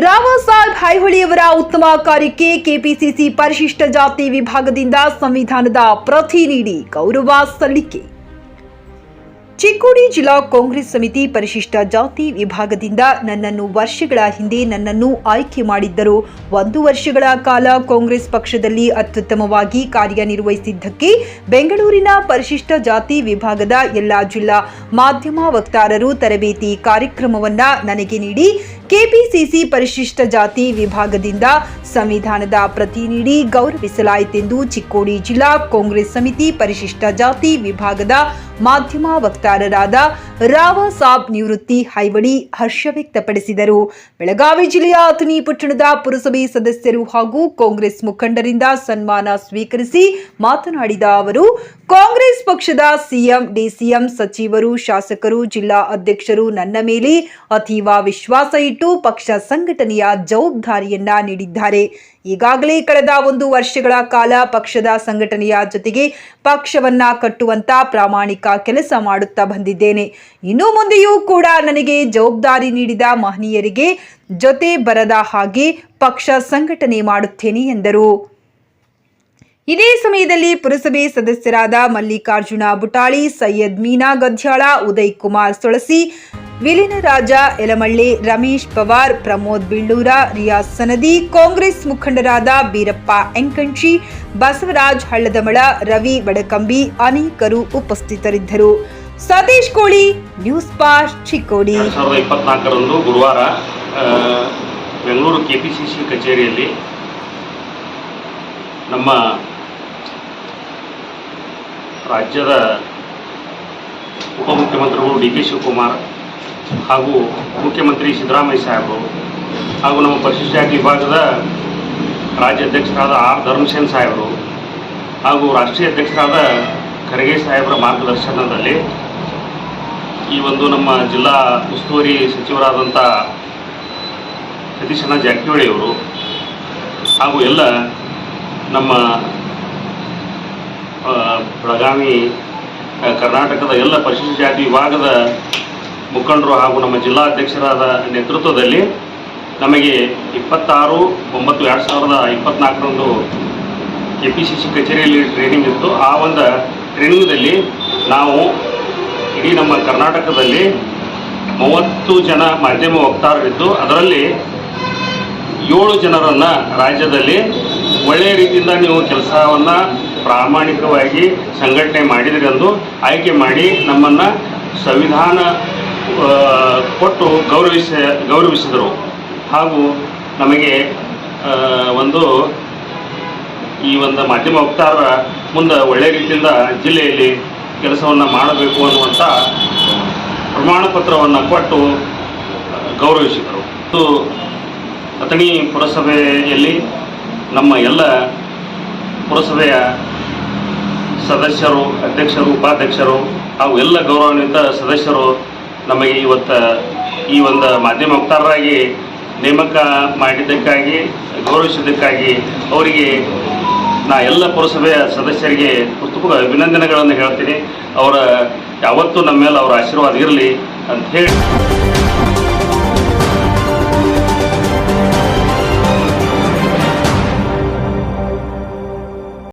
ರಾಮಸಾಹೇಬ್ ಹೈಹೊಳಿಯವರ ಉತ್ತಮ ಕಾರ್ಯಕ್ಕೆ ಕೆಪಿಸಿಸಿ ಪರಿಶಿಷ್ಟ ಜಾತಿ ವಿಭಾಗದಿಂದ ಸಂವಿಧಾನದ ಪ್ರತಿ ನೀಡಿ ಗೌರವ ಸಲ್ಲಿಕೆ. ಚಿಕ್ಕೋಡಿ ಜಿಲ್ಲಾ ಕಾಂಗ್ರೆಸ್ ಸಮಿತಿ ಪರಿಶಿಷ್ಟ ಜಾತಿ ವಿಭಾಗದಿಂದ ನನ್ನನ್ನು ವರ್ಷಗಳ ಹಿಂದೆ ನನ್ನನ್ನು ಆಯ್ಕೆ ಮಾಡಿದ್ದರು. ಒಂದು ವರ್ಷಗಳ ಕಾಲ ಕಾಂಗ್ರೆಸ್ ಪಕ್ಷದಲ್ಲಿ ಅತ್ಯುತ್ತಮವಾಗಿ ಕಾರ್ಯನಿರ್ವಹಿಸಿದ್ದಕ್ಕೆ ಬೆಂಗಳೂರಿನ ಪರಿಶಿಷ್ಟ ಜಾತಿ ವಿಭಾಗದ ಎಲ್ಲಾ ಜಿಲ್ಲಾ ಮಾಧ್ಯಮ ವಕ್ತಾರರು ತರಬೇತಿ ಕಾರ್ಯಕ್ರಮವನ್ನು ನನಗೆ ನೀಡಿ ಕೆಪಿಸಿಸಿ ಪರಿಶಿಷ್ಟ ಜಾತಿ ವಿಭಾಗದಿಂದ ಸಂವಿಧಾನದ ಪ್ರತಿ ನೀಡಿ ಗೌರವಿಸಲಾಯಿತೆಂದು ಚಿಕ್ಕೋಡಿ ಜಿಲ್ಲಾ ಕಾಂಗ್ರೆಸ್ ಸಮಿತಿ ಪರಿಶಿಷ್ಟ ಜಾತಿ ವಿಭಾಗದ ಮಾಧ್ಯಮ ವಕ್ತಾರರಾದ ರಾವ ಸಾಬ್ ನಿವೃತ್ತಿ ಹೈವಳಿ ಹರ್ಷ ವ್ಯಕ್ತಪಡಿಸಿದರು. ಬೆಳಗಾವಿ ಜಿಲ್ಲೆಯ ಅಥಣಿ ಪಟ್ಟಣದ ಪುರಸಭೆ ಸದಸ್ಯರು ಹಾಗೂ ಕಾಂಗ್ರೆಸ್ ಮುಖಂಡರಿಂದ ಸನ್ಮಾನ ಸ್ವೀಕರಿಸಿ ಮಾತನಾಡಿದ ಅವರು, ಕಾಂಗ್ರೆಸ್ ಪಕ್ಷದ ಸಿಎಂ, ಡಿಸಿಎಂ ಸಚಿವರು, ಶಾಸಕರು, ಜಿಲ್ಲಾ ಅಧ್ಯಕ್ಷರು ನನ್ನ ಮೇಲೆ ಅತೀವ ವಿಶ್ವಾಸ ಇಟ್ಟು ಪಕ್ಷ ಸಂಘಟನೆಯ ಜವಾಬ್ದಾರಿಯನ್ನ ನೀಡಿದ್ದಾರೆ. ಈಗಾಗಲೇ ಕಳೆದ ಒಂದು ವರ್ಷಗಳ ಕಾಲ ಪಕ್ಷದ ಸಂಘಟನೆಯ ಜೊತೆಗೆ ಪಕ್ಷವನ್ನ ಕಟ್ಟುವಂತ ಪ್ರಾಮಾಣಿಕ ಕೆಲಸ ಮಾಡುತ್ತಾ ಬಂದಿದ್ದೇನೆ. ಇನ್ನು ಮುಂದೆಯೂ ಕೂಡ ನನಗೆ ಜವಾಬ್ದಾರಿ ನೀಡಿದ ಮಹನೀಯರಿಗೆ ಜೊತೆ ಬರದ ಹಾಗೆ ಪಕ್ಷ ಸಂಘಟನೆ ಮಾಡುತ್ತೇನೆ ಎಂದರು. ಇದೇ ಸಮಯದಲ್ಲಿ ಪುರಸಭೆ ಸದಸ್ಯರಾದ ಮಲ್ಲಿಕಾರ್ಜುನ ಬುಟಾಳಿ, ಸೈಯದ್ ಮೀನಾ ಗದ್ಯಾಳ, ಉದಯ್ ಕುಮಾರ್ ಸೊಳಸಿ ವಿಲಿನರಾಜ ಯಲಮಳ್ಳಿ, ರಮೇಶ್ ಪವಾರ್, ಪ್ರಮೋದ್ ಬಿಳ್ಳೂರ, ರಿಯಾಜ್ ಸನದಿ, ಕಾಂಗ್ರೆಸ್ ಮುಖಂಡರಾದ ಬೀರಪ್ಪ ಎಂಕಂಚಿ ಬಸವರಾಜ್ ಹಳ್ಳದಮಳ, ರವಿ ಬಡಕಂಬಿ ಅನೇಕರು ಉಪಸ್ಥಿತರಿದ್ದರು. ಸತೀಶ್ ಕೋಳಿ, ನ್ಯೂಸ್ ಪಾಸ್ ಚಿಕ್ಕೋಡಿ. ಇಪ್ಪತ್ನಾಲ್ಕರಂದು ಗುರುವಾರ Bengaluru K P C C ಕಚೇರಿಯಲ್ಲಿ ನಮ್ಮ ರಾಜ್ಯದ ಉಪಮುಖ್ಯಮಂತ್ರಿಗಳು ಡಿ ಕೆ ಶಿವಕುಮಾರ್ ಹಾಗೂ ಮುಖ್ಯಮಂತ್ರಿ ಸಿದ್ದರಾಮಯ್ಯ ಸಾಹೇಬರು ಹಾಗೂ ನಮ್ಮ ಪರಿಶಿಷ್ಟ ಜಾತಿ ವಿಭಾಗದ ರಾಜ್ಯ ಅಧ್ಯಕ್ಷರಾದ ಆರ್ ಧರ್ಮಸೇನ್ ಸಾಹೇಬರು ಹಾಗೂ ರಾಷ್ಟ್ರೀಯ ಅಧ್ಯಕ್ಷರಾದ ಖರ್ಗೆ ಸಾಹೇಬರ ಮಾರ್ಗದರ್ಶನದಲ್ಲಿ ಈ ಒಂದು ನಮ್ಮ ಜಿಲ್ಲಾ ಉಸ್ತುವಾರಿ ಸಚಿವರಾದಂಥ ಸತೀಶಣ್ಣ ಜಾರಕಿಹೊಳಿ ಅವರು ಹಾಗೂ ಎಲ್ಲ ನಮ್ಮ ಬೆಳಗಾವಿ ಕರ್ನಾಟಕದ ಎಲ್ಲ ಪರಿಶಿಷ್ಟ ಜಾತಿ ವಿಭಾಗದ ಮುಖಂಡರು ಹಾಗೂ ನಮ್ಮ ಜಿಲ್ಲಾಧ್ಯಕ್ಷರಾದ ನೇತೃತ್ವದಲ್ಲಿ ನಮಗೆ ಇಪ್ಪತ್ತಾರು, ಒಂಬತ್ತು, ಎರಡು ಸಾವಿರದ ಇಪ್ಪತ್ನಾಲ್ಕರಂದು ಕೆ ಪಿ ಸಿ ಸಿ ಕಚೇರಿಯಲ್ಲಿ ಟ್ರೈನಿಂಗ್ ಇತ್ತು. ಆ ಒಂದು ಟ್ರೈನಿಂಗ್ದಲ್ಲಿ ನಾವು ಇಡೀ ನಮ್ಮ ಕರ್ನಾಟಕದಲ್ಲಿ ಮೂವತ್ತು ಜನ ಮಾಧ್ಯಮ ವಕ್ತಾರರಿದ್ದು. ಅದರಲ್ಲಿ ಏಳು ಜನರನ್ನು ರಾಜ್ಯದಲ್ಲಿ ಒಳ್ಳೆಯ ರೀತಿಯಿಂದ ನೀವು ಕೆಲಸವನ್ನು ಪ್ರಾಮಾಣಿಕವಾಗಿ ಸಂಘಟನೆ ಮಾಡಿದಿರೆಂದು ಆಯ್ಕೆ ಮಾಡಿ ನಮ್ಮನ್ನು ಸಂವಿಧಾನ ಕೊಟ್ಟು ಗೌರವಿಸ, ಗೌರವಿಸಿದರು. ಹಾಗೂ ನಮಗೆ ಒಂದು ಈ ಒಂದು ಮಾಧ್ಯಮ ವಕ್ತಾರರ ಮುಂದೆ ಒಳ್ಳೆಯ ರೀತಿಯಿಂದ ಜಿಲ್ಲೆಯಲ್ಲಿ ಕೆಲಸವನ್ನು ಮಾಡಬೇಕು ಅನ್ನುವಂಥ ಪ್ರಮಾಣ ಪತ್ರವನ್ನು ಕೊಟ್ಟು, ಗೌರವಿಸಿದರು. ಮತ್ತು ಅಥಣಿ ಪುರಸಭೆಯಲ್ಲಿ ನಮ್ಮ ಎಲ್ಲ ಪುರಸಭೆಯ ಸದಸ್ಯರು, ಅಧ್ಯಕ್ಷರು, ಉಪಾಧ್ಯಕ್ಷರು ಹಾಗೂ ಎಲ್ಲ ಗೌರವಾನ್ವಿತ ಸದಸ್ಯರು ನಮಗೆ ಇವತ್ತು ಈ ಒಂದು ಮಾಧ್ಯಮ ವಕ್ತಾರರಾಗಿ ನೇಮಕ ಮಾಡಿದ್ದಕ್ಕಾಗಿ, ಗೌರವಿಸಿದ್ದಕ್ಕಾಗಿ ಅವರಿಗೆ ನಾ ಎಲ್ಲ ಪುರಸಭೆಯ ಸದಸ್ಯರಿಗೆ ಪುಸ್ತಕ ಅಭಿನಂದನೆಗಳನ್ನು ಹೇಳ್ತೀನಿ. ಅವರ ಯಾವತ್ತೂ ನಮ್ಮ ಮೇಲೆ ಅವರ ಆಶೀರ್ವಾದ ಇರಲಿ ಅಂತ ಹೇಳಿ.